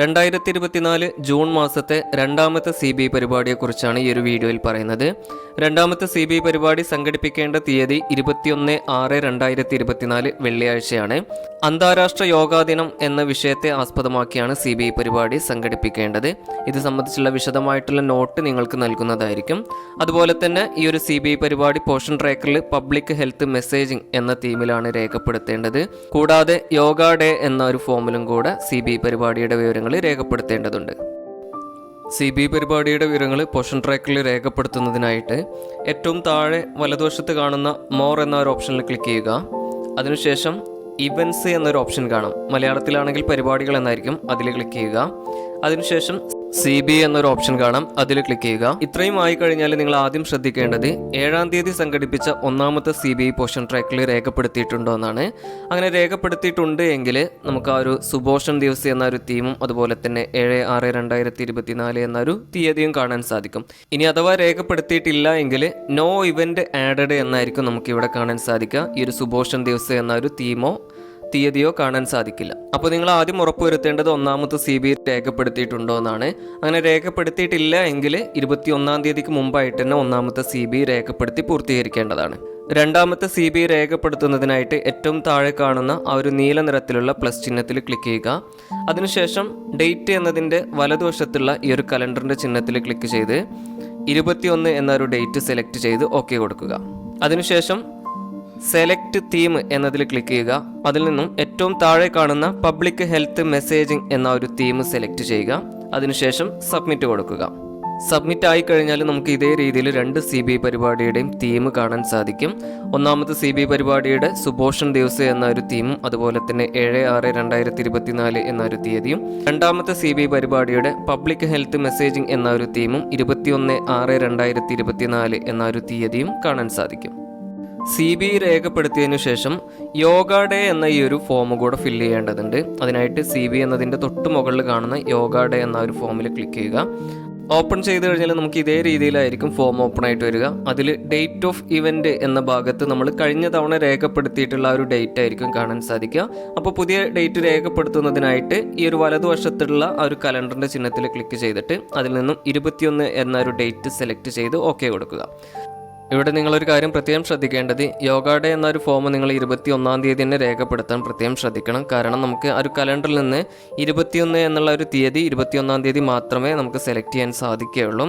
രണ്ടായിരത്തി ഇരുപത്തിനാല് ജൂൺ മാസത്തെ രണ്ടാമത്തെ സി ബി പരിപാടിയെക്കുറിച്ചാണ് ഈ ഒരു വീഡിയോയിൽ പറയുന്നത്. രണ്ടാമത്തെ സി ബി പരിപാടി സംഘടിപ്പിക്കേണ്ട തീയതി ഇരുപത്തിയൊന്ന് ആറ് രണ്ടായിരത്തി ഇരുപത്തിനാല് വെള്ളിയാഴ്ചയാണ്. അന്താരാഷ്ട്ര യോഗാ ദിനം എന്ന വിഷയത്തെ ആസ്പദമാക്കിയാണ് സി ബി പരിപാടി സംഘടിപ്പിക്കേണ്ടത്. ഇത് സംബന്ധിച്ചുള്ള വിശദമായിട്ടുള്ള നോട്ട് നിങ്ങൾക്ക് നൽകുന്നതായിരിക്കും. അതുപോലെ തന്നെ ഈ ഒരു സി ബി പരിപാടി പോഷൻ ട്രാക്കറിൽ പബ്ലിക് ഹെൽത്ത് മെസ്സേജിംഗ് എന്ന തീമിലാണ് രേഖപ്പെടുത്തേണ്ടത്. കൂടാതെ യോഗ ഡേ എന്ന ഒരു ഫോമിലും കൂടെ സി ബി പരിപാടിയുടെ വിവരങ്ങൾ രേഖപ്പെടുത്തേണ്ടതുണ്ട്. സി ബി പരിപാടിയുടെ വിവരങ്ങൾ പോഷൻ ട്രാക്കിൽ രേഖപ്പെടുത്തുന്നതിനായിട്ട് ഏറ്റവും താഴെ വലതുവശത്ത് കാണുന്ന മോർ എന്ന ഒരു ഓപ്ഷനിൽ ക്ലിക്ക് ചെയ്യുക. അതിനുശേഷം ഇവൻസ് എന്നൊരു ഓപ്ഷൻ കാണാം. മലയാളത്തിലാണെങ്കിൽ പരിപാടികൾ എന്നായിരിക്കും അതിൽ ക്ലിക്ക് ചെയ്യുക. അതിനുശേഷം സി ബി എന്നൊരു ഓപ്ഷൻ കാണാം. അതിൽ ക്ലിക്ക് ചെയ്യുക. ഇത്രയും ആയി കഴിഞ്ഞാൽ നിങ്ങൾ ആദ്യം ശ്രദ്ധിക്കേണ്ടത് ഏഴാം തീയതി സംഘടിപ്പിച്ച ഒന്നാമത്തെ സി ബി ഐ പോഷൻ ട്രാക്കിൽ രേഖപ്പെടുത്തിയിട്ടുണ്ടോ എന്നാണ്. അങ്ങനെ രേഖപ്പെടുത്തിയിട്ടുണ്ട് എങ്കിൽ നമുക്ക് ആ ഒരു സുപോഷൻ ദിവസ് എന്ന ഒരു തീമും അതുപോലെ തന്നെ ഏഴ് ആറ് രണ്ടായിരത്തി ഇരുപത്തിനാല് എന്നൊരു തീയതിയും കാണാൻ സാധിക്കും. ഇനി അഥവാ രേഖപ്പെടുത്തിയിട്ടില്ല എങ്കിൽ നോ ഇവന്റ് ആഡഡ് എന്നായിരിക്കും നമുക്ക് ഇവിടെ കാണാൻ സാധിക്കുക. ഈ ഒരു സുപോഷൻ ദിവസ് എന്ന ഒരു തീമോ തീയതിയോ കാണാൻ സാധിക്കില്ല. അപ്പോൾ നിങ്ങൾ ആദ്യം ഉറപ്പുവരുത്തേണ്ടത് ഒന്നാമത്തെ സി ബി രേഖപ്പെടുത്തിയിട്ടുണ്ടോ എന്നാണ്. അങ്ങനെ രേഖപ്പെടുത്തിയിട്ടില്ല എങ്കിൽ ഇരുപത്തി ഒന്നാം തീയതിക്ക് മുമ്പായിട്ട് തന്നെ ഒന്നാമത്തെ സി ബി രേഖപ്പെടുത്തി പൂർത്തീകരിക്കേണ്ടതാണ്. രണ്ടാമത്തെ സി ബി രേഖപ്പെടുത്തുന്നതിനായിട്ട് ഏറ്റവും താഴെ കാണുന്ന ആ ഒരു നീല നിറത്തിലുള്ള പ്ലസ് ചിഹ്നത്തിൽ ക്ലിക്ക് ചെയ്യുക. അതിനുശേഷം ഡേറ്റ് എന്നതിന്റെ വലതുവശത്തുള്ള ഈ ഒരു കലണ്ടറിന്റെ ചിഹ്നത്തിൽ ക്ലിക്ക് ചെയ്ത് ഇരുപത്തിയൊന്ന് എന്നൊരു ഡേറ്റ് സെലക്ട് ചെയ്ത് ഓക്കെ കൊടുക്കുക. അതിനുശേഷം സെലക്ട് തീം എന്നതിൽ ക്ലിക്ക് ചെയ്യുക. അതിൽ നിന്നും ഏറ്റവും താഴെ കാണുന്ന പബ്ലിക് ഹെൽത്ത് മെസ്സേജിംഗ് എന്ന ഒരു തീം സെലക്ട് ചെയ്യുക. അതിനുശേഷം സബ്മിറ്റ് കൊടുക്കുക. സബ്മിറ്റ് ആയി കഴിഞ്ഞാൽ നമുക്ക് ഇതേ രീതിയിൽ രണ്ട് സി ബി പരിപാടിയുടെയും തീം കാണാൻ സാധിക്കും. ഒന്നാമത്തെ സി ബി പരിപാടിയുടെ സുപോഷൻ ദിവസ് എന്ന ഒരു തീമും അതുപോലെ തന്നെ ഏഴ് ആറ് രണ്ടായിരത്തി ഇരുപത്തിനാല് എന്ന ഒരു തീയതിയും. രണ്ടാമത്തെ സി ബി പരിപാടിയുടെ പബ്ലിക് ഹെൽത്ത് മെസ്സേജിംഗ് എന്ന ഒരു തീമും ഇരുപത്തിയൊന്ന് ആറ് രണ്ടായിരത്തി ഇരുപത്തിനാല് എന്ന ഒരു തീയതിയും കാണാൻ സാധിക്കും. സി ബി രേഖപ്പെടുത്തിയതിനു ശേഷം യോഗ ഡേ എന്ന ഈ ഒരു ഫോം കൂടെ ഫില്ല് ചെയ്യേണ്ടതുണ്ട്. അതിനായിട്ട് സി ബി എന്നതിന്റെ തൊട്ട് മുകളിൽ കാണുന്ന യോഗ ഡേ എന്ന ഒരു ഫോമിൽ ക്ലിക്ക് ചെയ്യുക. ഓപ്പൺ ചെയ്ത് കഴിഞ്ഞാൽ നമുക്ക് ഇതേ രീതിയിലായിരിക്കും ഫോം ഓപ്പൺ ആയിട്ട് വരിക. അതിൽ ഡേറ്റ് ഓഫ് ഇവന്റ് എന്ന ഭാഗത്ത് നമ്മൾ കഴിഞ്ഞ തവണ രേഖപ്പെടുത്തിയിട്ടുള്ള ഒരു ഡേറ്റ് ആയിരിക്കും കാണാൻ സാധിക്കുക. അപ്പോൾ പുതിയ ഡേറ്റ് രേഖപ്പെടുത്തുന്നതിനായിട്ട് ഈ ഒരു വലതുവശത്തുള്ള ആ ഒരു കലണ്ടറിന്റെ ചിഹ്നത്തിൽ ക്ലിക്ക് ചെയ്തിട്ട് അതിൽ നിന്നും ഇരുപത്തിയൊന്ന് എന്നൊരു ഡേറ്റ് സെലക്ട് ചെയ്ത് ഓക്കെ കൊടുക്കുക. ഇവിടെ നിങ്ങളൊരു കാര്യം പ്രത്യേകം ശ്രദ്ധിക്കേണ്ടത്. യോഗ ഡേ എന്നൊരു ഫോം നിങ്ങൾ ഇരുപത്തി ഒന്നാം തീയതി തന്നെ രേഖപ്പെടുത്താൻ പ്രത്യേകം ശ്രദ്ധിക്കണം. കാരണം നമുക്ക് ആ ഒരു കലണ്ടറിൽ നിന്ന് ഇരുപത്തിയൊന്ന് എന്നുള്ള ഒരു തീയതി ഇരുപത്തിയൊന്നാം തീയതി മാത്രമേ നമുക്ക് സെലക്ട് ചെയ്യാൻ സാധിക്കുകയുള്ളൂ.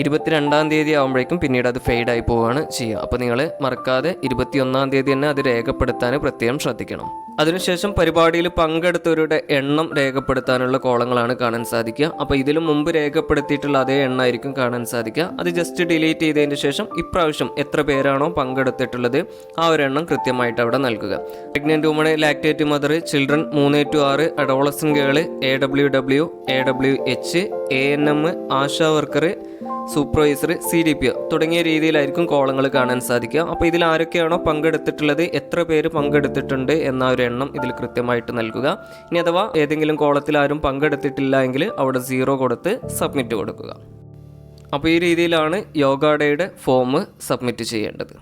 ഇരുപത്തിരണ്ടാം തീയതി ആകുമ്പോഴേക്കും പിന്നീട് അത് ഫെയ്ഡ് ആയി പോവുകയാണ് ചെയ്യുക. അപ്പോൾ നിങ്ങൾ മറക്കാതെ ഇരുപത്തിയൊന്നാം തീയതി തന്നെ അത് രേഖപ്പെടുത്താൻ പ്രത്യേകം ശ്രദ്ധിക്കണം. അതിനുശേഷം പരിപാടിയിൽ പങ്കെടുത്തവരുടെ എണ്ണം രേഖപ്പെടുത്താനുള്ള കോളങ്ങളാണ് കാണാൻ സാധിക്കുക. അപ്പോൾ ഇതിനു മുമ്പ് രേഖപ്പെടുത്തിയിട്ടുള്ള അതേ എണ്ണമായിരിക്കും കാണാൻ സാധിക്കുക. അത് ജസ്റ്റ് ഡിലീറ്റ് ചെയ്തതിന് ശേഷം ഇപ്രാവശ്യം എത്ര പേരാണോ പങ്കെടുത്തിട്ടുള്ളത് ആ ഒരു എണ്ണം കൃത്യമായിട്ട് അവിടെ നൽകുക. Pregnant woman lactate mother children മൂന്ന് ടു ആറ് adolescent girl A W W A W H A N M ASHA worker supervisor C D P തുടങ്ങിയ രീതിയിലായിരിക്കും കോളങ്ങൾ കാണാൻ സാധിക്കുക. അപ്പോൾ ഇതിൽ ആരൊക്കെയാണോ പങ്കെടുത്തിട്ടുള്ളത് എത്ര പേര് പങ്കെടുത്തിട്ടുണ്ട് എന്ന ഒരു എണ്ണം ഇതിൽ കൃത്യമായിട്ട് നൽകുക. ഇനി അഥവാ ഏതെങ്കിലും കോളത്തിൽ ആരും പങ്കെടുത്തിട്ടില്ല എങ്കിൽ അവിടെ സീറോ കൊടുത്ത് സബ്മിറ്റ് കൊടുക്കുക. അപ്പോൾ ഈ രീതിയിലാണ് യോഗ ഡേയുടെ ഫോം സബ്മിറ്റ് ചെയ്യേണ്ടത്.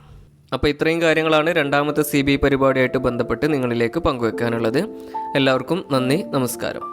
അപ്പോൾ ഇത്രയും കാര്യങ്ങളാണ് രണ്ടാമത്തെ സി ബി പരിപാടിയായിട്ട് ബന്ധപ്പെട്ട് നിങ്ങളിലേക്ക് പങ്കുവെക്കാനുള്ളത്. എല്ലാവർക്കും നന്ദി നമസ്കാരം.